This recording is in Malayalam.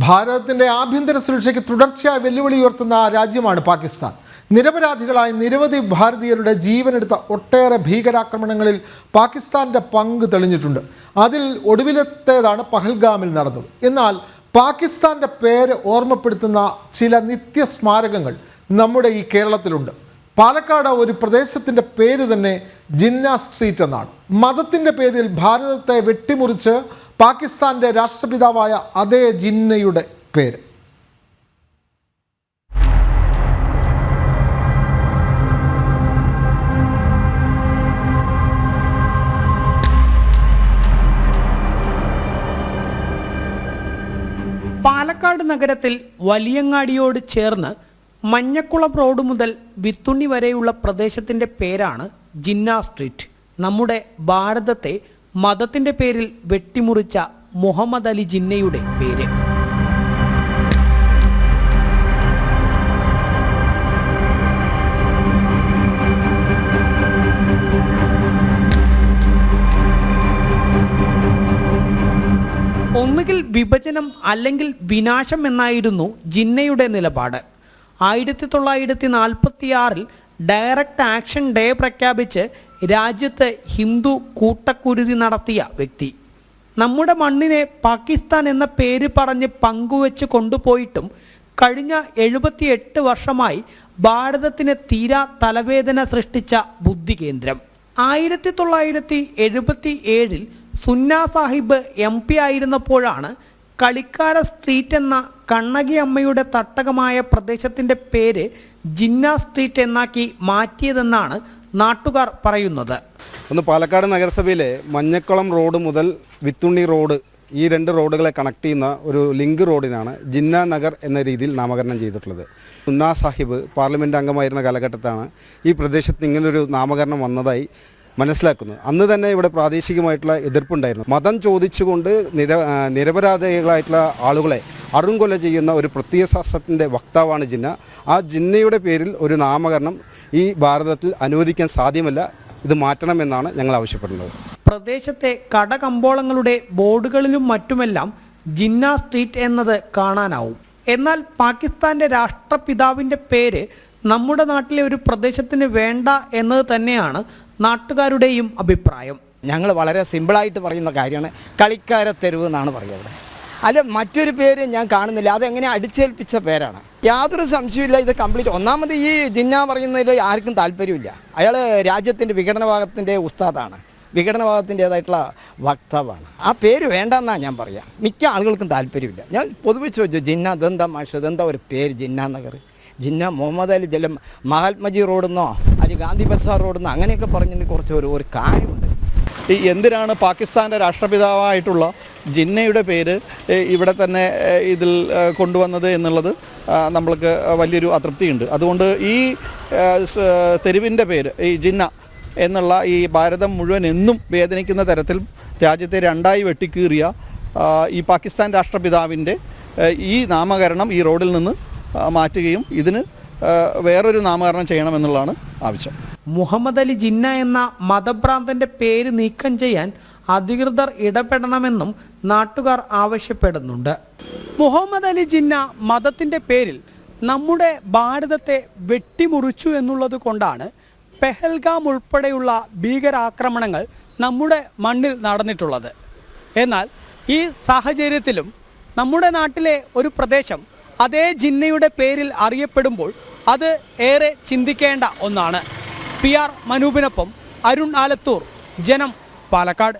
ഭാരതത്തിന്റെ ആഭ്യന്തര സുരക്ഷയ്ക്ക് തുടർച്ചയായി വെല്ലുവിളി ഉയർത്തുന്ന രാജ്യമാണ് പാകിസ്ഥാൻ. നിരപരാധികളായ നിരവധി ഭാരതീയരുടെ ജീവനെടുത്ത ഒട്ടേറെ ഭീകരാക്രമണങ്ങളിൽ പാകിസ്ഥാന്റെ പങ്ക് തെളിഞ്ഞിട്ടുണ്ട്. അതിൽ ഒടുവിലത്തേതാണ് പഹൽഗാമിൽ നടന്നത്. എന്നാൽ പാകിസ്ഥാന്റെ പേര് ഓർമ്മപ്പെടുത്തുന്ന ചില നിത്യ സ്മാരകങ്ങൾ നമ്മുടെ ഈ കേരളത്തിലുണ്ട്. പാലക്കാട് ഒരു പ്രദേശത്തിന്റെ പേര് തന്നെ ജിന്ന സ്ട്രീറ്റ് എന്നാണ്. മതത്തിന്റെ പേരിൽ ഭാരതത്തെ വെട്ടിമുറിച്ച് പാകിസ്ഥാന്റെ രാഷ്ട്രപിതാവായ അതേ ജിന്നയുടെ പേര്. പാലക്കാട് നഗരത്തിൽ വലിയങ്ങാടിയോട് ചേർന്ന് മഞ്ഞക്കുളം റോഡ് മുതൽ വിത്തുണ്ണി വരെയുള്ള പ്രദേശത്തിന്റെ പേരാണ് ജിന്ന സ്ട്രീറ്റ്. നമ്മുടെ ഭാരതത്തെ മതത്തിന്റെ പേരിൽ വെട്ടിമുറിച്ച മുഹമ്മദ് അലി ജിന്നയുടെ പേര്. ഒന്നുകിൽ വിഭജനം അല്ലെങ്കിൽ വിനാശം എന്നായിരുന്നു ജിന്നയുടെ നിലപാട്. ആയിരത്തി തൊള്ളായിരത്തി നാൽപ്പത്തി ആറിൽ ഡയറക്റ്റ് ആക്ഷൻ ഡേ പ്രഖ്യാപിച്ച് രാജ്യത്ത് ഹിന്ദു കൂട്ടക്കുരുതി നടത്തിയ വ്യക്തി. നമ്മുടെ മണ്ണിനെ പാകിസ്ഥാൻ എന്ന പേര് പറഞ്ഞ് പങ്കുവെച്ച് കൊണ്ടുപോയിട്ടും കഴിഞ്ഞ എഴുപത്തിയെട്ട് വർഷമായി ഭാരതത്തിന് തീരാ തലവേദന സൃഷ്ടിച്ച ബുദ്ധി കേന്ദ്രം. ആയിരത്തി തൊള്ളായിരത്തി എഴുപത്തി ഏഴിൽ സുന്ന സാഹിബ് എം പി ആയിരുന്നപ്പോഴാണ് കളിക്കാര സ്ട്രീറ്റ് എന്ന കണ്ണകി അമ്മയുടെ തട്ടകമായ പ്രദേശത്തിന്റെ പേര് ജിന്ന സ്ട്രീറ്റ് എന്നാക്കി മാറ്റിയതെന്നാണ് നാട്ടുകാർ പറയുന്നത്. ഒന്ന് പാലക്കാട് നഗരസഭയിലെ മഞ്ഞക്കുളം റോഡ് മുതൽ വിത്തുണ്ണി റോഡ് ഈ രണ്ട് റോഡുകളെ കണക്ട് ചെയ്യുന്ന ഒരു ലിങ്ക് റോഡിനാണ് ജിന്ന നഗർ എന്ന രീതിയിൽ നാമകരണം ചെയ്തിട്ടുള്ളത്. ഉന്നാ സാഹിബ് പാർലമെന്റ് അംഗമായിരുന്ന കാലഘട്ടത്താണ് ഈ പ്രദേശത്ത് ഇങ്ങനൊരു നാമകരണം വന്നതായി മനസ്സിലാക്കുന്നത്. അന്ന് തന്നെ ഇവിടെ പ്രാദേശികമായിട്ടുള്ള എതിർപ്പുണ്ടായിരുന്നു. മതം ചോദിച്ചുകൊണ്ട് നിര നിരപരാധികളായിട്ടുള്ള ആളുകളെ അറുങ്കൊല ചെയ്യുന്ന ഒരു പ്രത്യയശാസ്ത്രത്തിന്റെ വക്താവാണ് ജിന്ന. ആ ജിന്നയുടെ പേരിൽ ഒരു നാമകരണം ഈ ഭാരതത്തിൽ അനുവദിക്കാൻ സാധ്യമല്ല. ഇത് മാറ്റണമെന്നാണ് ഞങ്ങൾ ആവശ്യപ്പെടുന്നത്. പ്രദേശത്തെ കടകമ്പോളങ്ങളുടെ ബോർഡുകളിലും മറ്റുമെല്ലാം ജിന്ന സ്ട്രീറ്റ് എന്നത് കാണാനാവും. എന്നാൽ പാകിസ്ഥാന്റെ രാഷ്ട്രപിതാവിന്റെ പേര് നമ്മുടെ നാട്ടിലെ ഒരു പ്രദേശത്തിന് വേണ്ട എന്നത് തന്നെയാണ് നാട്ടുകാരുടെയും അഭിപ്രായം. ഞങ്ങൾ വളരെ സിമ്പിളായിട്ട് പറയുന്ന കാര്യമാണ്. കളിക്കാര തെരുവ് എന്നാണ് പറയുന്നത്. അല്ല മറ്റൊരു പേര് ഞാൻ കാണുന്നില്ല. അതെങ്ങനെ അടിച്ചേൽപ്പിച്ച പേരാണ്? യാതൊരു സംശയമില്ല ഇത് കംപ്ലീറ്റ് ഒന്നാമത് ഈ ജിന്ന പറയുന്നതിൽ ആർക്കും താല്പര്യമില്ല. അയാൾ രാജ്യത്തിന്റെ വിഘടനവാദത്തിന്റെ ഉസ്താദാണ്. വിഘടനവാദത്തിന്റേതായിട്ടുള്ള വക്താവാണ്. ആ പേര് വേണ്ടെന്നാണ് ഞാൻ പറയാം. മിക്ക ആളുകൾക്കും താല്പര്യമില്ല. ഞാൻ പൊതുവെ ചോദിച്ചു ജിന്ന ദന്ത മാഷ ദന്ത ഒരു പേര് ജിന്ന നഗർ ജിന്ന മുഹമ്മദ് അലി ജലം മഹാത്മജി റോഡെന്നോ അല്ലെങ്കിൽ ഗാന്ധി ബസാർ റോഡെന്നോ അങ്ങനെയൊക്കെ പറഞ്ഞതിന് കുറച്ച് ഒരു ഒരു കാര്യമുണ്ട്. ഈ എന്തിനാണ് പാകിസ്ഥാന്റെ രാഷ്ട്രപിതാവായിട്ടുള്ള ജിന്നയുടെ പേര് ഇവിടെ തന്നെ ഇതിൽ കൊണ്ടുവന്നത് എന്നുള്ളത് നമ്മൾക്ക് വലിയൊരു അതൃപ്തിയുണ്ട്. അതുകൊണ്ട് ഈ തെരുവിന്റെ പേര് ഈ ജിന്ന എന്നുള്ള ഈ ഭാരതം മുഴുവൻ എന്നും വേദനിക്കുന്ന തരത്തിൽ രാജ്യത്തെ രണ്ടായി വെട്ടിക്കീറിയ ഈ പാകിസ്ഥാൻ രാഷ്ട്രപിതാവിന്റെ ഈ നാമകരണം ഈ റോഡിൽ നിന്ന് മാറ്റുകയും ഇതിന് വേറൊരു നാമകരണം ചെയ്യണമെന്നുള്ളതാണ് ആവശ്യം. മുഹമ്മദ് അലി ജിന്ന എന്ന മതഭ്രാന്തന്റെ പേര് നീക്കം ചെയ്യാൻ അധികൃതർ ഇടപെടണമെന്നും നാട്ടുകാർ ആവശ്യപ്പെടുന്നുണ്ട്. മുഹമ്മദ് അലി ജിന്ന മതത്തിന്റെ പേരിൽ നമ്മുടെ ഭാരതത്തെ വെട്ടിമുറിച്ചു എന്നുള്ളത് കൊണ്ടാണ് പെഹൽഗാം ഉൾപ്പെടെയുള്ള ഭീകരാക്രമണങ്ങൾ നമ്മുടെ മണ്ണിൽ നടന്നിട്ടുള്ളത്. എന്നാൽ ഈ സാഹചര്യത്തിലും നമ്മുടെ നാട്ടിലെ ഒരു പ്രദേശം അതേ ജിന്നയുടെ പേരിൽ അറിയപ്പെടുമ്പോൾ അത് ഏറെ ചിന്തിക്കേണ്ട ഒന്നാണ്. പി ആർ മനൂപിനൊപ്പം അരുൺ ആലത്തൂർ ജനം പാലക്കാട്.